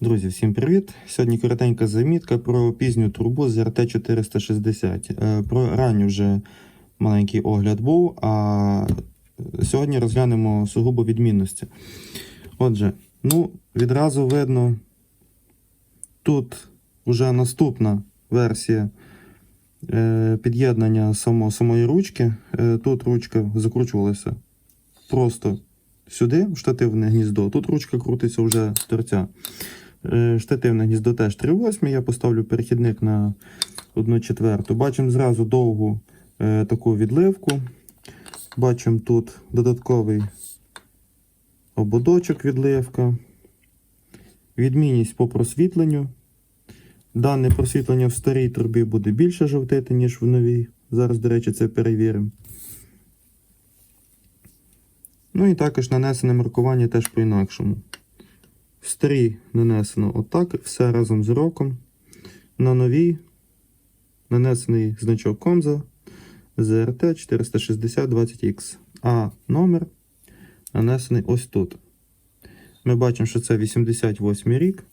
Друзі, всім привіт! Сьогодні коротенька замітка про пізню трубу з РТ-460. Е, Про ранню вже маленький огляд був, а сьогодні розглянемо сугубо відмінності. Отже, ну, відразу видно, тут вже наступна версія е, під'єднання само, самої ручки. Е, Тут ручка закручувалася просто сюди, в штативне гніздо. Тут ручка крутиться вже з торця. Е, Штативне гніздо теж 3,8. Я поставлю перехідник на 1 четверту. Бачимо зразу довгу е, таку відливку. Бачимо тут додатковий ободочок відливка. Відмінність по просвітленню. Дане просвітлення в старій трубі буде більше жовтити, ніж в новій. Зараз, до речі, це перевіримо. Ну і також нанесене маркування теж по-інакшому. В старій нанесено отак, все разом з роком. На новій нанесений значок Комза ZRT 460-20X. А номер нанесений ось тут. Ми бачимо, що це 88 рік.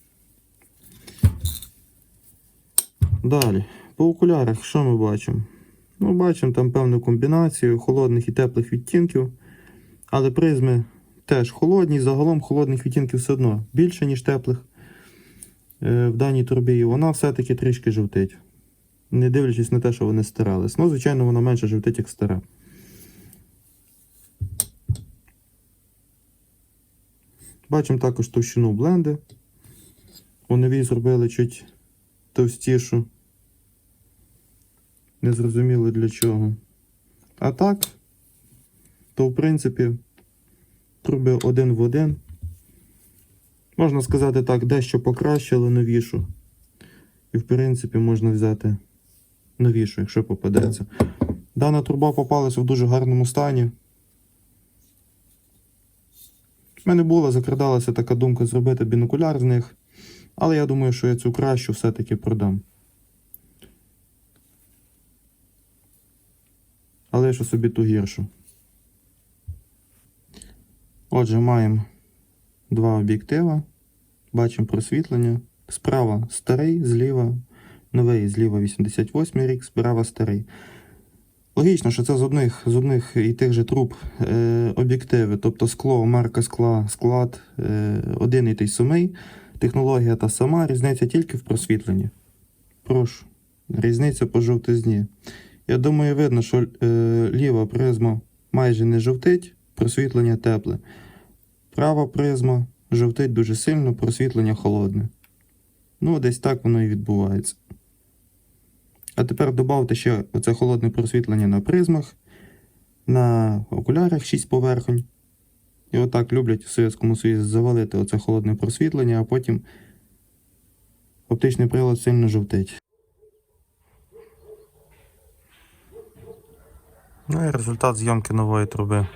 Далі, по окулярах, що ми бачимо? Ну, бачимо там певну комбінацію холодних і теплих відтінків. Але призми теж холодні, загалом холодних відтінків все одно більше, ніж теплих е, в даній трубі. І вона все-таки трішки жовтить. Не дивлячись на те, що вони старались. Ну, звичайно, вона менше жовтить, як стара. Бачимо також товщину бленди. У новій зробили чуть товстішу. Не зрозуміло для чого. А так, то в принципі труби один в один. Можна сказати так, дещо покращили новішу. І в принципі можна взяти новішу, якщо попадеться. Дана труба попалася в дуже гарному стані. У мене була, закрадалася така думка зробити бінокуляр з них. Але я думаю, що я цю кращу все-таки продам. Але що собі ту гіршу. Отже, маємо два об'єктива. Бачимо просвітлення. Справа старий, зліва новий, зліва 88 рік, справа старий. Логічно, що це з одних з одних і тих же труб е, об'єктиви, тобто скло, марка скла, склад е, один і той самий. Технологія та сама, різниця тільки в просвітленні. Прошу. Різниця по жовтизні. Я думаю, видно, що е, ліва призма майже не жовтить, просвітлення тепле. Права призма жовтить дуже сильно, просвітлення холодне. Ну, десь так воно і відбувається. А тепер додавте ще оце холодне просвітлення на призмах, на окулярах 6 поверхонь. І отак люблять в Совєтському Союзі завалити оце холодне просвітлення, а потім оптичний прилад сильно жовтить. Ну і результат зйомки нової труби.